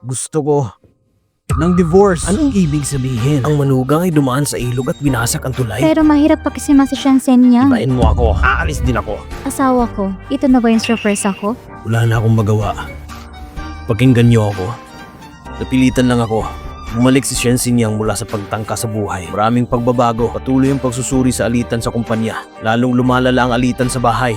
Gusto ko ng divorce. Anong ibig sabihin? Ang manugang ay dumaan sa ilog at binasak ang tulay? Pero mahirap pakisama si Shansen niya. Ibain mo ako. Aalis din ako. Asawa ko, ito na ba yung surprise ako? Wala na akong magawa. Pakinggan niyo ako. Napilitan lang ako. Bumalik si Shen Yang mula sa pagtangka sa buhay. Maraming pagbabago. Patuloy ang pagsusuri sa alitan sa kumpanya. Lalong lumalala ang alitan sa bahay.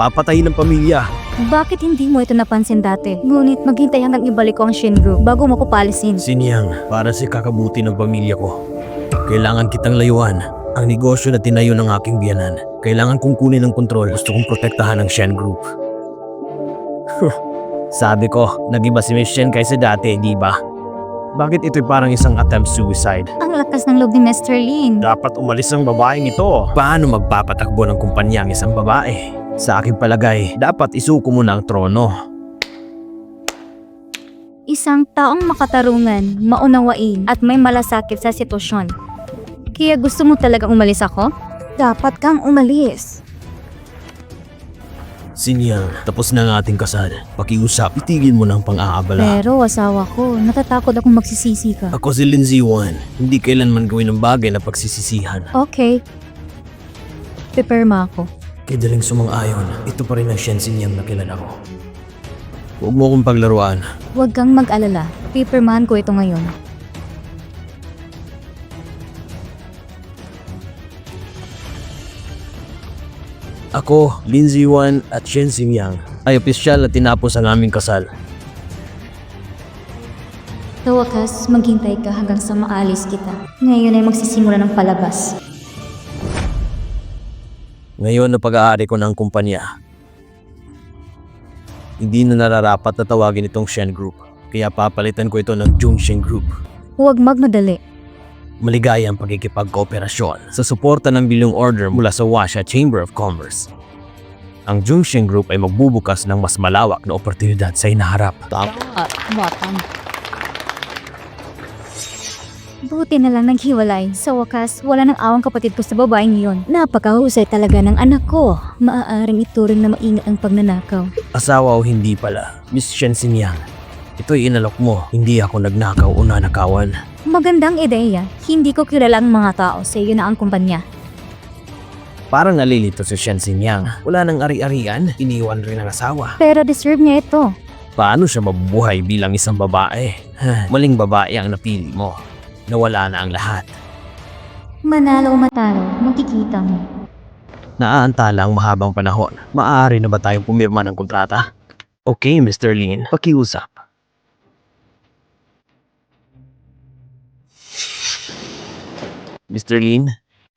Papatay ng pamilya. Bakit hindi mo ito napansin dati? Ngunit maghintay hanggang ibalik ko ang Shin Group bago mo ko palisin. Sinyang, para sa kakabuti ng pamilya ko. Kailangan kitang layuan. Ang negosyo na tinayo ng aking biyanan. Kailangan kong kunin ang kontrol. Gusto kong protektahan ang Shen Group. Sabi ko, nag-iba si Miss Shen kaysa dati, di ba? Bakit ito'y parang isang attempt suicide? Ang lakas ng loob ni Mr. Lin. Dapat umalis ang babaeng ito. Paano magpapatakbo ng kumpanya ang isang babae? Sa aking palagay, dapat isuko mo na ang trono. Isang taong makatarungan, maunawain, at may malasakit sa sitwasyon. Kaya gusto mo talagang umalis ako? Dapat kang umalis. Sinyang, tapos na ang ating kasal. Pakiusap, itigil mo na ang pang-aabala. Pero asawa ko, natatakot akong magsisisi ka. Ako si Lindsay Wan. Hindi kailanman gawin ng bagay na pagsisisihan. Okay. Pipirma ako. Kay daling sumang-ayon, ito pa rin ang Shen Sinyang na kilala ko. Huwag mo akong paglaruan. Huwag kang mag-alala. Pipirmahan ko ito ngayon. Ako, Lindsay Wan at Shen Sinyang ay opisyal na tinapos ang aming kasal. Sa wakas, maghintay ka hanggang sa maalis kita. Ngayon ay magsisimula ng palabas. Ngayon na pag-aari ko ng kumpanya, hindi na nararapat na tawagin itong Shen Group. Kaya papalitan ko ito ng Jungshin Group. Huwag magmadali. Maligaya ang pagkikipagkooperasyon sa suporta ng bilyong order mula sa Washa Chamber of Commerce. Ang Jungshin Group ay magbubukas ng mas malawak na oportunidad sa inaharap. Tama. Batang. Buti na lang naghiwalay. Sa wakas, wala nang awang kapatid ko sa babaeng iyon. Napakahusay talaga ng anak ko. Maaaring ituring na maingat ang pagnanakaw. Asawa o hindi pala, Miss Shen Xinyan. Ito'y inalok mo, hindi ako nagnakaw o nanakawan. Magandang ideya. Hindi ko kilala ang mga tao sa iyo na ang kumpanya. Parang nalilito si Shen Xinyan. Wala nang ari-arian, iniwan rin ang asawa. Pero deserve niya ito. Paano siya mabubuhay bilang isang babae? Maling babae ang napili mo. Nawala na ang lahat. Manalo o matalo, makikita mo. Naaantala ang mahabang panahon. Maaari na ba tayong pumirma ng kontrata? Okay, Mr. Lin. Pakiusap. Mr. Lin,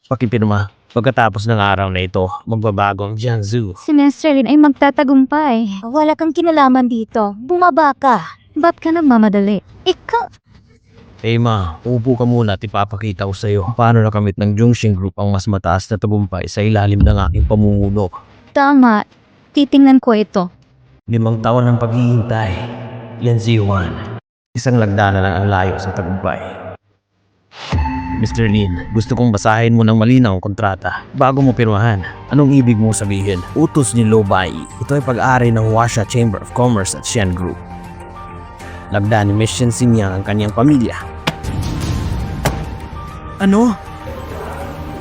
pakipirma. Pagkatapos ng araw na ito, magbabago ang Jiangsu. Si Mr. Lin ay magtatagumpay. Wala kang kinalaman dito. Bumaba ka. Ba't ka nagmamadali? Ikaw... Eh ma, upo ka muna at ipapakita ko sa'yo paano nakamit ng Jungshin Group ang mas mataas na tagumpay sa ilalim ng aking pamumuno. Tama. Titingnan ko ito. Limang taon ng paghihintay. Yan si Juan. Isang lagdana lang ang layo sa tagumpay. Mr. Lin, gusto kong basahin mo ng malinaw ang kontrata bago mo pirmahan. Anong ibig mo sabihin? Utos ni Lo Bai. Ito ay pag-ari ng Washa Chamber of Commerce at Shen Group. Lagda ni Miss Shen Xinyang ang kanyang pamilya. Ano?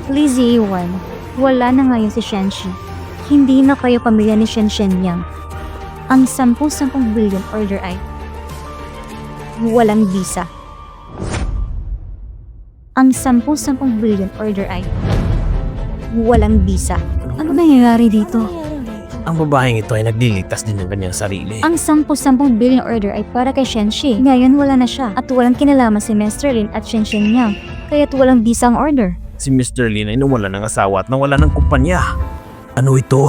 Lizzie Iwan, wala na ngayon si Shenshi. Hindi na kayo pamilya ni Shen Shenyang. Ang 10-10 billion order ay walang visa. Ang 10-10 billion order ay walang visa. Ano nangyayari dito? Ang babaeng ito ay nagliligtas din ng kanyang sarili. Ang 10-10 billion order ay para kay Shenshi. Ngayon wala na siya at walang kinalaman si Mr. Lin at Shen Shenyang. Kaya't walang visa ang order. Si Mr. Lin ay nawala ng asawa at nawala ng kumpanya. Ano ito?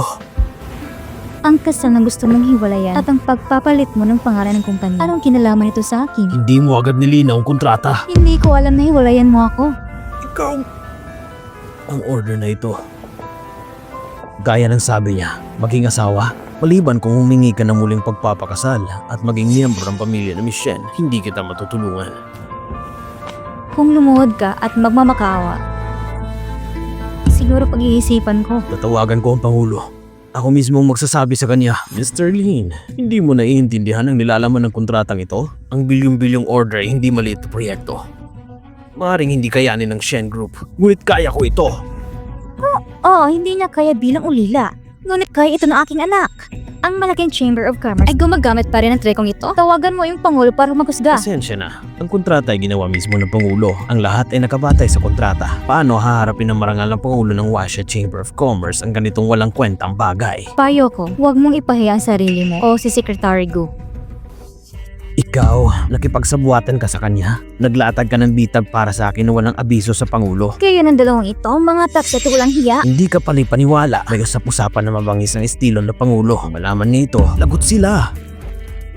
Ang kasal na gusto mong hiwalayan at ang pagpapalit mo ng pangalan ng kumpanya. Anong kinalaman ito sa akin? Hindi mo agad nilinaw ang kontrata. Hindi ko alam na hiwalayan mo ako. Ikaw! Ang order na ito. Gaya ng sabi niya, maging asawa, maliban kung humingi ka ng muling pagpapakasal at maging miyembro ng pamilya ni Miss Shen, hindi kita matutulungan. Kung lumuhod ka at magmamakaawa, siguro pag-iisipan ko. Tatawagan ko ang Pangulo. Ako mismo ang magsasabi sa kanya, Mr. Lin, hindi mo naiintindihan ang nilalaman ng kontratang ito? Ang bilyong-bilyong order ay hindi maliit na proyekto. Maaring hindi kayanin ng Shen Group, ngunit kaya ko ito. Oo, hindi niya kaya bilang ulila. Ngunit kaya ito ng aking anak. Ang malaking Chamber of Commerce ay gumagamit pa rin ng trekong ito. Tawagan mo yung Pangulo para maghusga. Pasensya na. Ang kontrata ay ginawa mismo ng Pangulo. Ang lahat ay nakabatay sa kontrata. Paano haharapin ng marangal ng Pangulo ng Washa Chamber of Commerce ang ganitong walang kwentang bagay? Payo ko, huwag mong ipahiya ang sarili mo o si Secretary Gu. Ikaw, nakipagsabuatan ka sa kanya. Naglatag ka ng bitag para sa akin na walang abiso sa Pangulo. Kayo ng dalawang ito, mga tapset walang hiya. Hindi ka palipaniwala. May kasapusapan na mabangis ng estilo ng Pangulo. Malaman niya ito, lagot sila.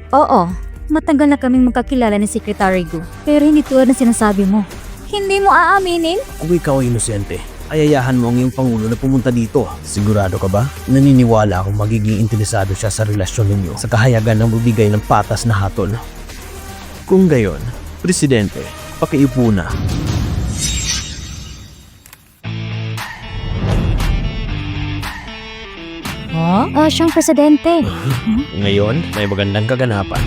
Oo, matagal na kaming magkakilala ni Secretary Gu. Pero hindi tulad ng sinasabi mo. Hindi mo aaminin? Kung ikaw ay inosente, ayayahan mo ang iyong Pangulo na pumunta dito. Sigurado ka ba? Naniniwala akong magiging interesado siya sa relasyon ninyo sa kahayagan ng bibigay ng patas na hatol. Kung gayon, Presidente, pakiupo na. Ha? Ah, siyang presidente. Ngayon, may magandang kaganapan.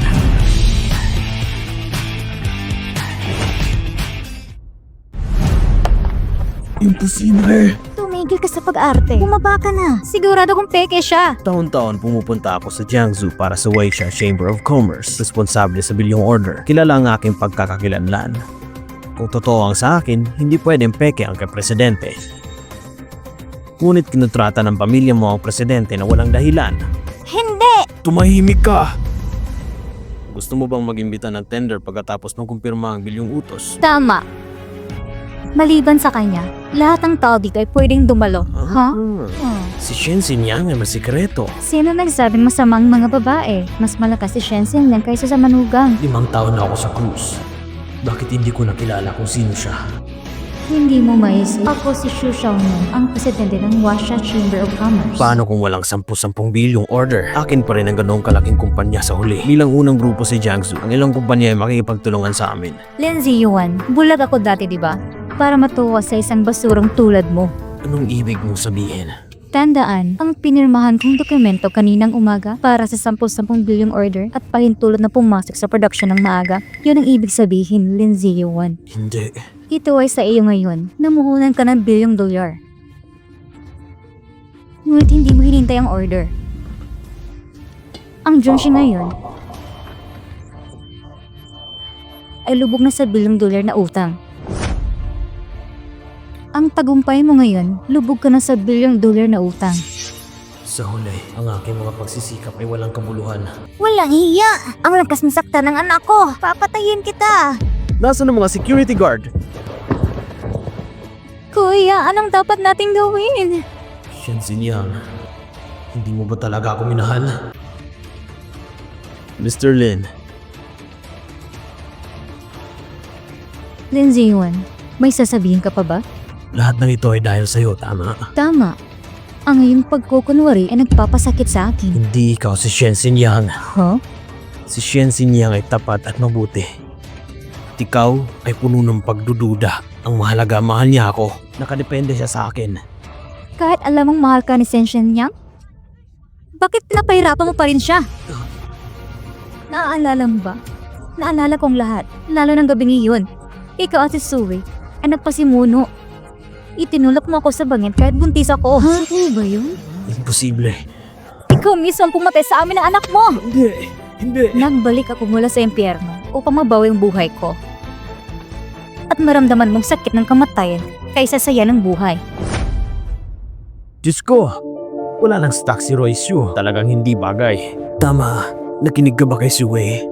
Imposible! Tumigil ka sa pag-arte. Bumaba ka na. Sigurado kong peke siya. Taon-taon pumupunta ako sa Jiangsu para sa Weisha Chamber of Commerce, responsable sa bilyong order. Kilala ang aking pagkakakilanlan. Kung totoo ang sa akin, hindi pwedeng peke ang kay presidente. Ngunit kinutrata ng pamilya mo ang presidente na walang dahilan. Hindi! Tumahimik ka! Gusto mo bang mag-imbita ng tender pagkatapos ng kumpirma ang bilyong utos? Tama. Maliban sa kanya, lahat ng tao dito ay pwedeng dumalo. Ha? Ah, Hmm. Si Shen Xinyang ay masikreto. Sino nagsabing masamang mga babae? Mas malakas si Shensen yan kaysa sa manugang. Limang taon na ako sa cruise. Bakit hindi ko nakilala kung sino siya? Hindi mo maisip. Ako si Xu Xiaonan, ang presidente ng Washa Chamber of Commerce. Paano kung walang 10-10 bilyong order? Akin pa rin ang ganong kalaking kumpanya sa huli. Bilang unang grupo si Jiangsu, ang ilang kumpanya ay makikipagtulungan sa amin. Lindsay Yuan, bulag ako dati, di ba? Para matuwa sa isang basurang tulad mo. Anong ibig mong sabihin? Tandaan, ang pinirmahan kong dokumento kaninang umaga para sa 10-10 bilyong order at pahintulot na pumasok sa production ng maaga, yun ang ibig sabihin, Lindsay Yuan. Hindi. Ito ay sa iyo ngayon, namuhunan ka ng bilyong dolyar. Ngunit hindi mo hinintay ang order. Ang Junshi ngayon ay lubog na sa bilyong dolyar na utang. Ang tagumpay mo ngayon, lubog ka na sa bilyong dolyar na utang. Sa huli, ang aking mga pagsisikap ay walang kabuluhan. Walang hiya! Ang lakas ng sakta ng anak ko! Papatayin kita! Nasaan ang mga security guard? Kuya, anong dapat nating gawin? Shen Xinyang, hindi mo ba talaga ako minahal? Mr. Lin, Lindsay Yuan, may sasabihin ka pa ba? Lahat ng ito ay dahil sa'yo, tama? Tama. Ang iyong pagkukunwari ay nagpapasakit sa akin. Hindi ikaw si Shen Xinyang. Huh? Si Shen Xinyang ay tapat at mabuti. At ikaw ay puno ng pagdududa. Ang mahalaga, mahal niya ako. Nakadepende siya sa akin. Kahit alam mong mahal ka ni Shen Shenyang? Bakit pinapahirapan mo pa rin siya? Naaalala mo ba? Naalala kong lahat, lalo ng gabing iyon. Ikaw at si Sui ay nagpasimuno. Itinulak mo ako sa bangin kahit buntis ako. Ha? Oo ba yun? Imposible. Ikaw mismo ang pumatay sa amin ng anak mo! Hindi, hindi. Nagbalik ako mula sa impyerno upang mabawi ang buhay ko. At maramdaman mong sakit ng kamatayan kaysa saya ng buhay. Diyos ko, wala nang stock si Roy Sue. Talagang hindi bagay. Tama, nakinig ka ba kay Sue?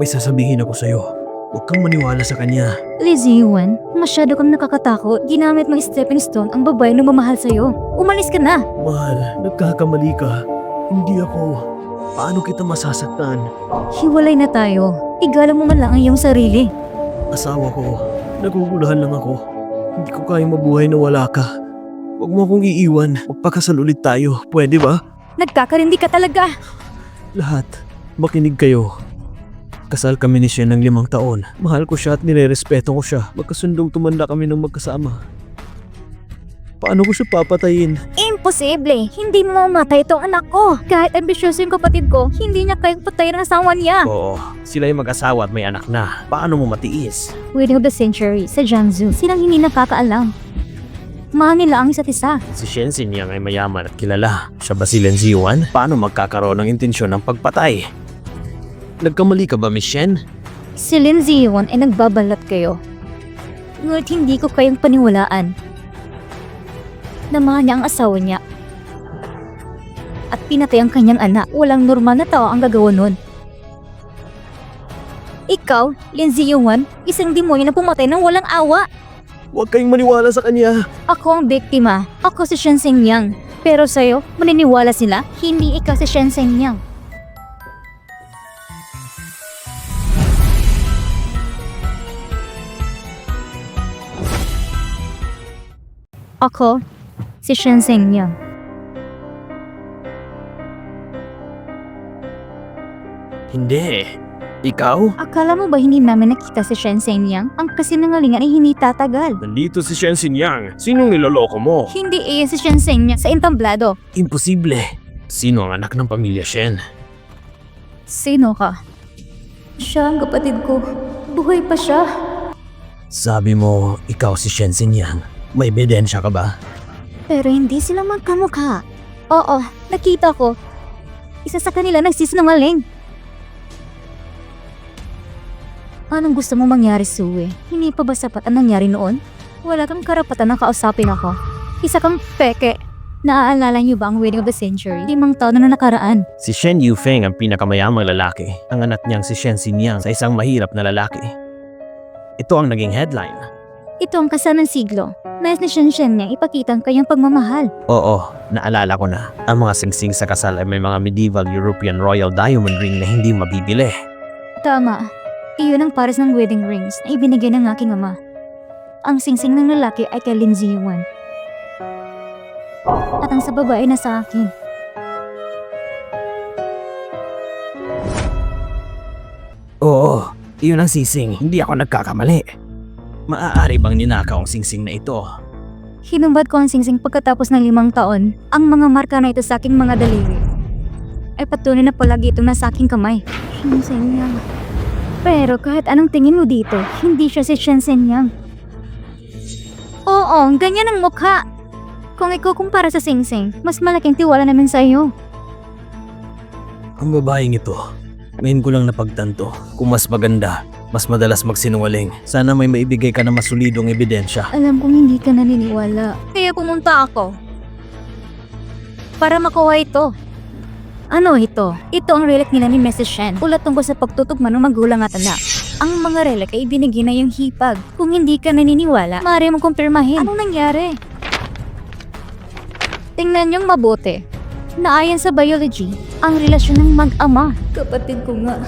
May sasabihin ako sa'yo. Huwag kang maniwala sa kanya. Lizzie Yuan, masyado kang nakakatakot. Ginamit mong stepping stone ang babae na mamahal sa'yo. Umalis ka na! Mahal, nagkakamali ka. Hindi ako. Paano kita masasaktan? Hiwalay na tayo. Igalang mo man lang ang iyong sarili. Asawa ko, naguguluhan lang ako. Hindi ko kayang mabuhay na wala ka. Huwag mo akong iiwan. Magpakasal ulit tayo. Pwede ba? Nagkakarindi ka talaga. Lahat, makinig kayo. Kasal kami ni Shen ng limang taon. Mahal ko siya at nirerespeto ko siya. Magkasundong tumanda kami ng magkasama. Paano ko siya papatayin? posible. Hindi mo mamatay itong anak ko. Kahit ambisyoso yung kapatid ko, hindi niya kayang patayin ang asawa niya. Oo, sila yung mag-asawa at may anak na. Paano mo matiis? Wedding of the Century sa Jiangsu. Silang hindi nakakaalam. Mahal nila ang isa't isa. Si Shen Xinyang ay mayaman at kilala. Siya ba si Lin Ziyuan? Paano magkakaroon ng intensyon ng pagpatay? Nagkamali ka ba, Miss Shen? Si Lin Ziyuan ay nagbabalat kayo. Ngunit hindi ko kayong paniwalaan. Namahan niya ang asawa niya. At pinatay ang kanyang anak. Walang normal na tao ang gagawa nun. Ikaw, Lin Ziyuan, isang demonyo na pumatay ng walang awa. Huwag kayong maniwala sa kanya. Ako ang biktima. Ako si Shen Yang. Pero sa'yo, maniniwala sila, hindi ikaw si Shen Yang. Ako, si Shen Yang. Hindi. Ikaw? Akala mo ba hindi namin nakita si Shen Yang? Ang kasinungalingan ay hindi tatagal. Nandito si Shen Xinyang. Sinong niloloko mo? Hindi iyan si Shen Yang sa intamblado. Imposible. Sino ang anak ng pamilya Shen? Sino ka? Siya ang kapatid ko. Buhay pa siya. Sabi mo, ikaw si Shen Xinyang. May ebidensya ka ba? Pero hindi sila magkamukha. Oo, nakita ko. Isa sa kanila nagsisinungaling. Anong gusto mo mangyari, Sue? Hindi pa ba sapat ang nangyari noon? Wala kang karapatan na kausapin ako. Isa kang peke. Naaalala niyo ba ang wedding of the century? Limang taon na nakaraan. Si Shen Yufeng ang pinakamayamang lalaki. Ang anak niyang si Shen Xinyang sa isang mahirap na lalaki. Ito ang naging headline. Ito ang kasanang siglo. Nais ni Shen Shen niya ipakita ang kanyang pagmamahal. Oo, naalala ko na. Ang mga singsing sa kasal ay may mga medieval European royal diamond ring na hindi mabibili. Tama. Iyon ang pares ng wedding rings na ibinigay ng aking ama. Ang singsing ng lalaki ay kay Lin Ziyuan. At ang sa babae na sa akin. Oo, iyon ang singsing. Hindi ako nagkakamali. Maaari bang ninakaw ang singsing na ito? Hinubad ko ang singsing pagkatapos ng limang taon. Ang mga marka na ito sa aking mga daliri. Ay patunay na palagi itong nasa aking kamay. Shensen Yang. Pero kahit anong tingin mo dito, hindi siya si Shensen Yang. Oo, ganyan ang mukha. Kung ikukumpara sa singsing, mas malaking tiwala namin sa iyo. Ang babaeng ito, ngayon ko lang napagtanto. Kung mas maganda, mas madalas magsinungaling. Sana may maibigay ka na masulidong ebidensya. Alam kong hindi ka naniniwala. Kaya pumunta ako. Para makuha ito. Ano ito? Ito ang relic nila ni Mrs. Shen. Ulat tungkol sa pagtutugma ng magulang at anak. Ang mga relic ay ibinigay na yung hipag. Kung hindi ka naniniwala, maaari mong kumpirmahin. Anong nangyari? Tingnan niyong mabuti. Naayon sa biology, ang relasyon ng mag-ama. Kapatid ko nga.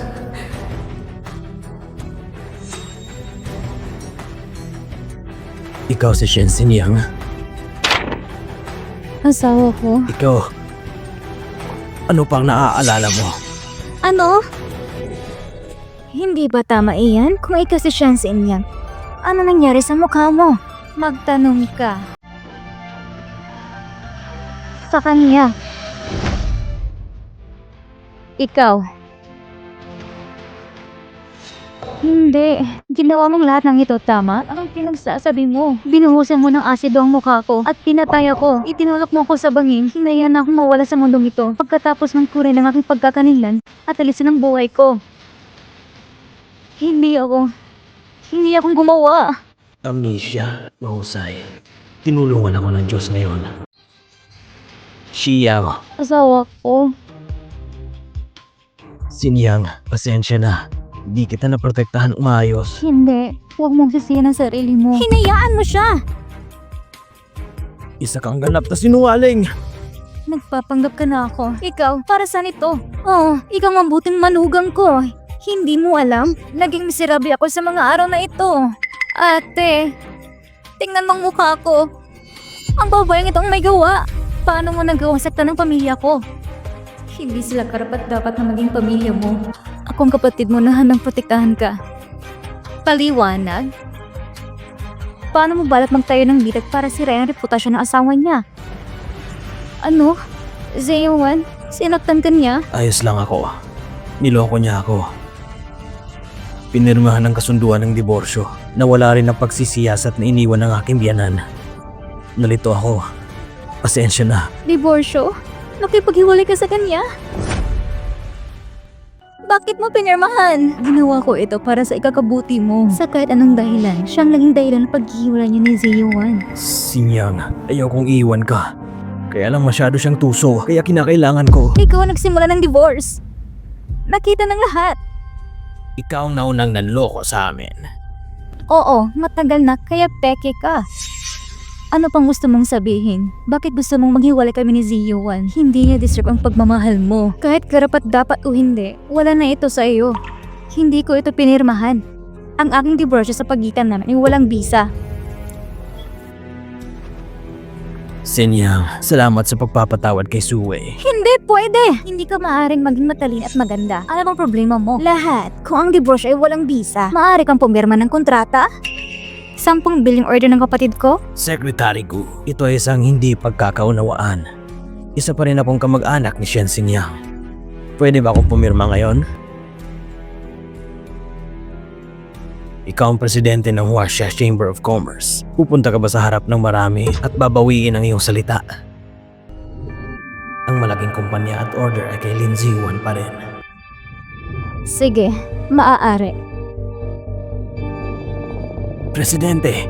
Ikaw si Shen Xinyang. Asawa ko. Ikaw. Ano pang naaalala mo? Ano? Hindi ba tama iyan kung ikaw si Shansin yan? Ano nangyari sa mukha mo? Magtanong ka. Sa kanya. Ikaw. Hindi. Ginawa mong lahat ng ito tama? Anong pinagsasabi mo? Binuhusan mo ng asido ang mukha ko at pinatay ako. Itinulok mo ko sa bangin. Hinayaan ako mawala sa mundong ito pagkatapos ng kuray ng aking pagkakanilan at alisin ang buhay ko. Hindi ako. Hindi akong gumawa. Amnesia. Mahusay. Tinulungan ako ng Diyos ngayon. Xiao. Asawa ko. Sinyang, pasensya na. Di kita naprotektahan umayos. Hindi. Huwag mong sisiyan ang sarili mo. Hinayaan mo siya! Isa kang ganap na sinungaling. Nagpapanggap ka na ako. Ikaw, para saan ito? Oo, ikaw ang mabuting manugang ko. Hindi mo alam? Naging miserable ako sa mga araw na ito. Ate, tingnan mong mukha ko. Ang babaeng itong may gawa. Paano mo nagawang sakta ng pamilya ko? Hindi sila karapat dapat na maging pamilya mo. Akong kapatid mo na handang protektahan ka. Paliwanag? Paano mo balak magtayo ng bitag para sirayan ang reputasyon ng asawa niya? Ano? Zeowan? Sinaktan ka niya? Ayos lang ako. Niloko niya ako. Pinirmahan ng kasunduan ng diborsyo. Nawala rin ang pagsisiyasat na iniwan ng aking biyanan. Nalito ako. Pasensya na. Diborsyo? Nakipaghiwalay ka sa kanya? Bakit mo pinirmahan? Ginawa ko ito para sa ikakabuti mo. Sa kahit anong dahilan, siyang naging dahilan ng paghiwalay niya ni Zeowan. Sinyang, ayaw kong iwan ka. Kaya lang masyado siyang tuso, kaya kinakailangan ko. Ikaw ang nagsimula ng divorce. Nakita ng lahat. Ikaw ang naunang nanloko sa amin. Oo, matagal na, kaya peke ka. Ano pang gusto mong sabihin? Bakit gusto mong maghiwalay kami ni Ziyuan? Hindi niya deserve ang pagmamahal mo. Kahit karapat dapat o hindi, wala na ito sa iyo. Hindi ko ito pinirmahan. Ang aking divorce sa pagitan namin ay walang bisa. Sinyang, salamat sa pagpapatawad kay Suwei. Hindi pwede! Hindi ka maaaring maging matalin at maganda. Alam ang problema mo? Lahat. Kung ang divorce ay walang bisa, maaari kang pumirma ng kontrata? Sampung billing order ng kapatid ko? Secretary Gu, ito ay isang hindi pagkakaunawaan. Isa pa rin akong kamag-anak ni Shen Sinyang. Pwede ba akong pumirma ngayon? Ikaw ang presidente ng Huaxia Chamber of Commerce. Pupunta ka ba sa harap ng marami at babawiin ang iyong salita? Ang malaking kumpanya at order ay kay Lin Ziwan pa rin. Sige, maaari. Presidente!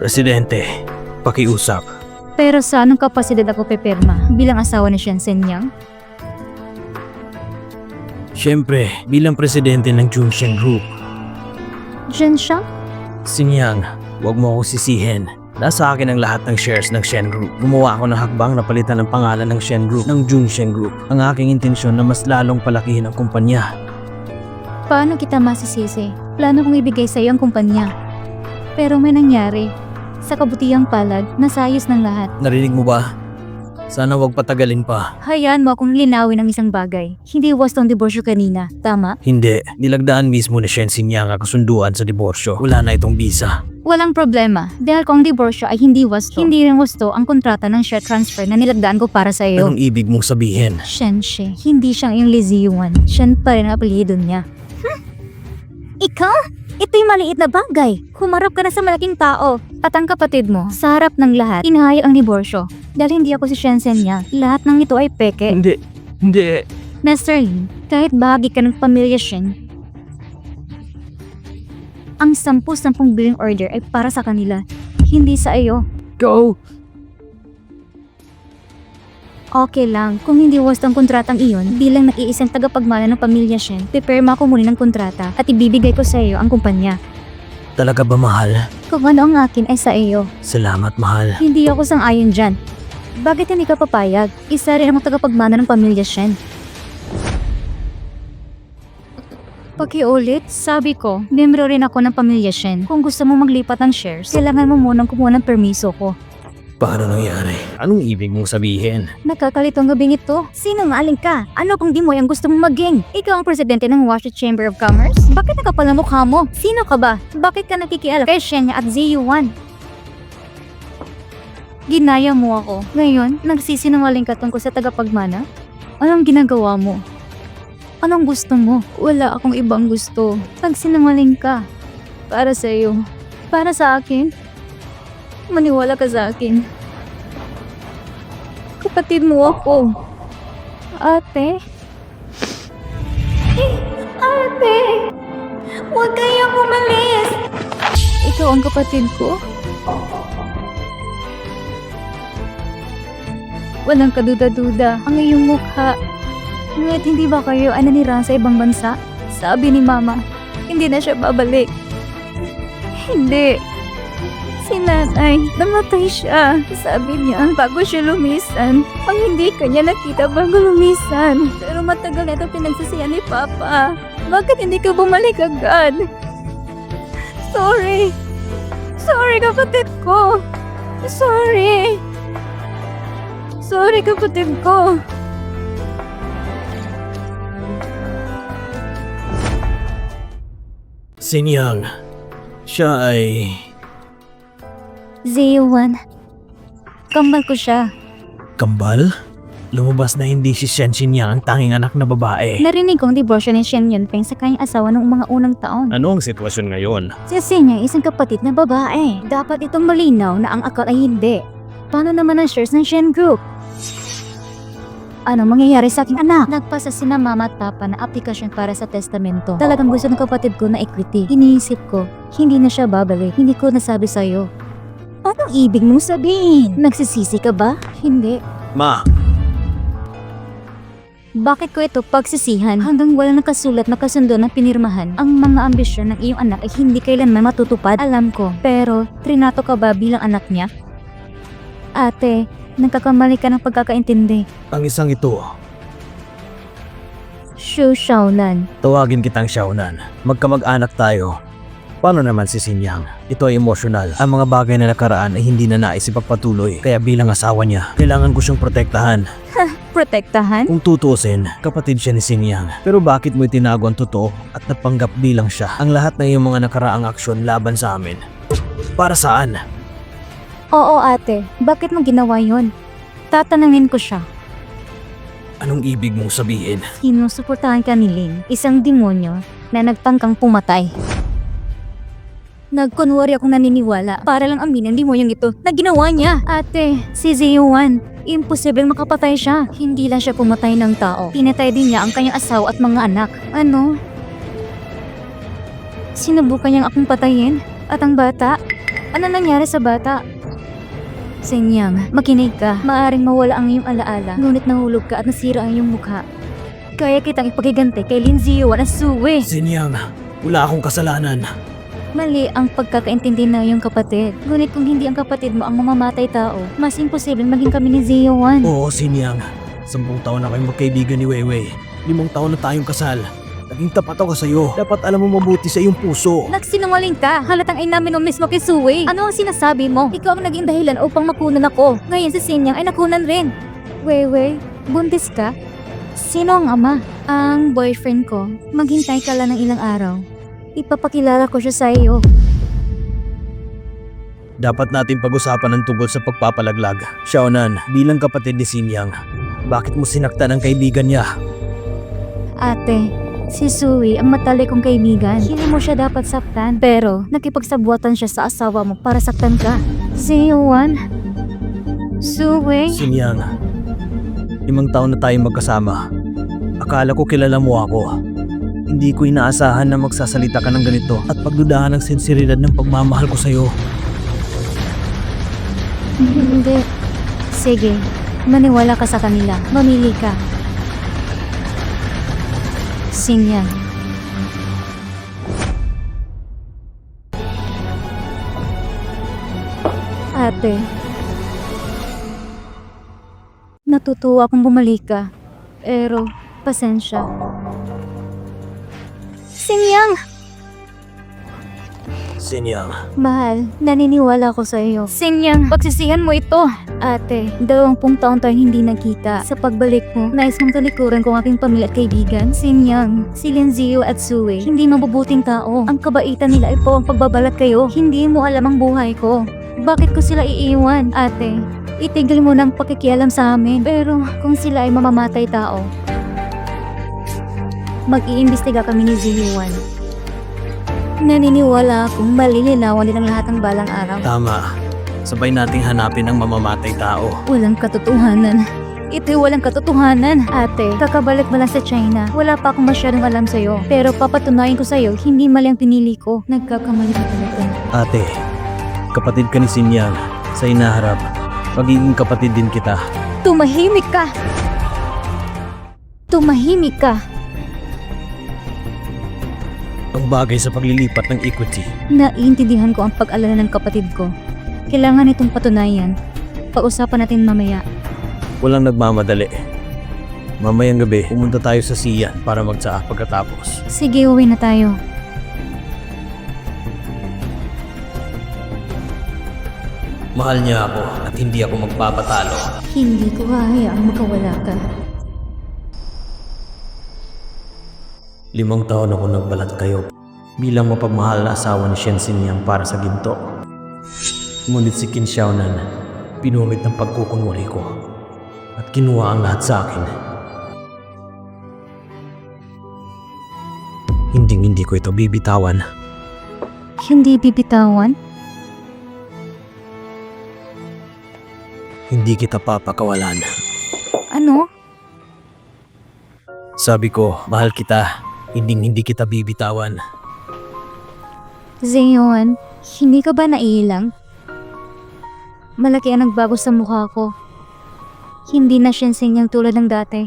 Presidente, pakiusap. Pero sa anong kapasidad ako pepirma bilang asawa ni Shensen Yang? Siyempre, bilang presidente ng Junshen Group, Jen Shang? Sinyang, huwag mo ako sisihin. Nasa akin ang lahat ng shares ng Shen Group. Gumawa ako ng hakbang na palitan ng pangalan ng Shen Group ng Junshen Group. Ang aking intensyon na mas lalong palakihin ang kumpanya. Paano kita masisisi? Plano kong ibigay sa iyo ang kumpanya. Pero may nangyari. Sa kabutihang palad, nasayos ng lahat. Narinig mo ba? Sana wag patagalin pa. Hayaan mo akong linawin ang isang bagay. Hindi wasto ang diborsyo kanina, tama? Hindi, nilagdaan mismo ni Shen Sinyang ang kasunduan sa diborsyo. Wala na itong bisa. Walang problema. Dahil kung ang diborsyo ay hindi wasto, hindi rin wasto ang kontrata ng share transfer na nilagdaan ko para sa iyo. Anong ibig mong sabihin? Shenshi, hindi siyang yung Liziyuan. Shen pa rin ang apelyido niya. Ikaw? Ito'y maliit na bagay. Humarap ka na sa malaking tao. At ang kapatid mo, sa harap ng lahat, inahayag ang diborsyo. Dahil hindi ako si Shensen niya, lahat ng ito ay peke. Hindi, hindi. Mr. Lin, kahit bahagi ka ng pamilya Shen, ang sampu-sampung billing order ay para sa kanila, hindi sa iyo. Go! Okay lang, kung hindi wasto ang kontratang iyon, bilang nag-iisang tagapagmana ng pamilya Shen, pipirma ko muna ng kontrata at ibibigay ko sa iyo ang kumpanya. Talaga ba mahal? Kung ano ang akin ay sa iyo. Salamat mahal. Hindi ako sang-ayon dyan. Bakit hindi ka papayag? Isa rin ang tagapagmana ng pamilya Shen. Pakiulit, sabi ko, membro rin ako ng pamilya Shen. Kung gusto mo maglipat ng shares, kailangan mo munang kumuha ng permiso ko. Paano nangyari? Anong ibig mong sabihin? Nakakalito ang gabing ito. Sino nga aling ka? Ano kung di mo yung gusto mong maging? Ikaw ang presidente ng Washer Chamber of Commerce? Bakit nakapal na mukha mo? Sino ka ba? Bakit ka nakikialam kay Shenya at ZU1? Ginaya mo ako. Ngayon, nagsisinungaling ka tungkol sa tagapagmana? Anong ginagawa mo? Anong gusto mo? Wala akong ibang gusto. Nagsinungaling ka. Para sa iyo. Para sa akin. Maniwala ka sa akin. Kapatid mo ako. Ate? Eh, ate! Huwag kayong umalis! Ikaw ang kapatid ko? Walang kaduda-duda ang iyong mukha. Ngunit hindi ba kayo ay nanirahan sa ibang bansa? Sabi ni Mama, hindi na siya babalik. Hindi. Si nanay, namatay siya. Sabi niya, bago siya lumisan. Ang hindi kanya nakita bago lumisan. Pero matagal na ito pinagsasiyan ni Papa. Bakit hindi ka bumalik agad? Sorry. Sorry, kapatid ko. Sorry. Sorry, kapatid ko. Sinyang, siya ay... Zeowan, Kambal ko siya. Kambal? Lumabas na hindi si Shen Xinyang ang tanging anak na babae. Narinig kong diborsyo ni Shen Yunpeng sa kanyang asawa noong mga unang taon. Ano ang sitwasyon ngayon? Si Senya ay isang kapatid na babae. Dapat itong malinaw na ang akal ay hindi. Paano naman ang shares ng Shen Group? Ano mangyayari sa aking anak? Nagpasa sina mama at papa na aplikasyon para sa testamento. Talagang gusto ng kapatid ko na equity. Iniisip ko, hindi na siya babalik. Hindi ko nasabi sa'yo. Anong ibig mong sabihin? Nagsisisi ka ba? Hindi. Ma, Bakit ko ito pagsisihan hanggang wala nakasulat na kasundo na pinirmahan? Ang mga ambisyon ng iyong anak ay hindi kailanman matutupad, alam ko. Pero, trinato ka ba bilang anak niya? Ate, nagkakamali ka ng pagkakaintindi. ang isang ito, Shu Shaonan. tawagin kitang Xiaonan. Magkamag-anak tayo. Paano naman si Sinyang? Ito ay emosyonal. Ang mga bagay na nakaraan ay hindi na nais ipagpatuloy. Kaya bilang asawa niya, kailangan ko siyang protektahan. Protektahan? Kung tutusin, kapatid siya ni Sinyang. Pero bakit mo itinago ang totoo at napanggap bilang siya ang lahat ng iyong mga nakaraang aksyon laban sa amin? Para saan? Oo ate, bakit mo ginawa yon? Tatanungin ko siya. Anong ibig mong sabihin? Sinusuportahan ka ni Lin, isang demonyo na nagtangkang pumatay. Nagkunwari akong naniniwala para lang aminin ang demonyong ito na ginawa niya. Ate, si Ziyuan, imposibleng makapatay siya. Hindi lang siya pumatay ng tao. Pinatay din niya ang kanyang asawa at mga anak. Ano? Sinubukan niyang akong patayin? At ang bata? Ano nangyari sa bata? Senyang, makinig ka. Maaring mawala ang iyong alaala, ngunit nahulog ka at nasira ang iyong mukha. Kaya kitang ipagigante kay Lin Ziyuan at Suwe. Sinyang, wala akong kasalanan. Mali ang pagkakaintindi ng iyong kapatid. Ngunit kung hindi ang kapatid mo ang mamamatay tao, mas imposibleng maging kami ni Ziyuan. Oo, Sinyang. Sampung taon na kayong magkaibigan ni Weiwei. Limang taon na tayong kasal. Naging tapat ako sa'yo. Dapat alam mo mabuti sa iyong puso. Nagsinungaling ka. Halatang ay namin mo mismo kay Suwei. Ano ang sinasabi mo? Ikaw ang naging dahilan upang makunan ako. Ngayon si Sinyang ay nakunan rin. Wewe, buntis ka? Sino ang ama? Ang boyfriend ko. Maghintay ka lang ng ilang araw. Ipapakilala ko siya sa iyo. Dapat natin pag-usapan ang tungkol sa pagpapalaglag. Xiaonan, bilang kapatid ni Sinyang, bakit mo sinaktan ang kaibigan niya? Ate, si Sui ang matali kong kaibigan. Hindi mo siya dapat saktan. Pero, nakipagsabuatan siya sa asawa mo para saktan ka. Si Yuan? Sui? Sinyang, limang taon na tayong magkasama. Akala ko kilala mo ako. Hindi ko inaasahan na magsasalita ka ng ganito at pagdudahan ng sinseridad ng pagmamahal ko sa'yo. Hindi. Sige, maniwala ka sa kanila. Mamili ka. Sinya. Ate. Natutuwa akong bumalik ka. Pero, pasensya. Sinyang! Sinyang, Mahal, naniniwala ko sa iyo. Sinyang, pagsisihan mo ito. Ate, dalawampung taon tayong hindi nagkita. Sa pagbalik mo, nais mong talikuran ko ang aking pamilya at kaibigan. Sinyang, si Lenzio at Sue, hindi mabubuting tao. Ang kabaitan nila ay po ang pagbabalat kayo. Hindi mo alam ang buhay ko. Bakit ko sila iiwan? Ate, itigil mo ng pakikialam sa amin. Pero kung sila ay mamamatay tao, mag-iimbestiga kami ni Ziyuan. Naniniwala akong malilinawan din ang lahat ng balang araw. tama. Sabay nating hanapin ang mamamatay tao. Walang katotohanan. Ito'y walang katotohanan. Ate, kakabalik mo lang sa China. Wala pa akong masyadong alam sa'yo. Pero papatunayan ko sa'yo, hindi mali ang pinili ko. Nagkakamali ka talaga. Ate, kapatid ka ni Sinyang. Sa inaharap, magiging kapatid din kita. Tumahimik ka! Tumahimik ka! Ang bagay sa paglilipat ng equity. Naiintindihan ko ang pag-alala ng kapatid ko. Kailangan itong patunayan. Pag-usapan natin mamaya. Walang nagmamadali. Mamayang gabi, pumunta tayo sa Sian para magtsaa pagkatapos. Sige, uwi na tayo. Mahal niya ako at hindi ako magpapatalo. Hindi ko hahayaang makawala ka. Limang taon ako nagbalat kayo bilang mapagmahal na asawa ni Shen Xinyang para sa ginto. Ngunit si Qin Xiaonan, Pinumit ng pagkukunwari ko at kinuha ang lahat sa akin. Hinding hindi ko ito bibitawan. Hindi bibitawan? Hindi kita papakawalan. Ano? Sabi ko, mahal kita. Hinding hindi kita bibitawan. Zeon, hindi ka ba naiilang? Malaki ang nagbago sa mukha ko. Hindi na siya yung tulad ng dati.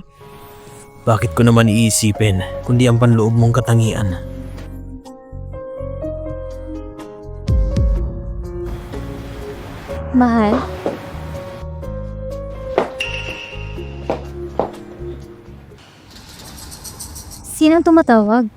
Bakit ko naman iisipin kundi ang panloob mong katangian? Mahal? Sinong tumatawag?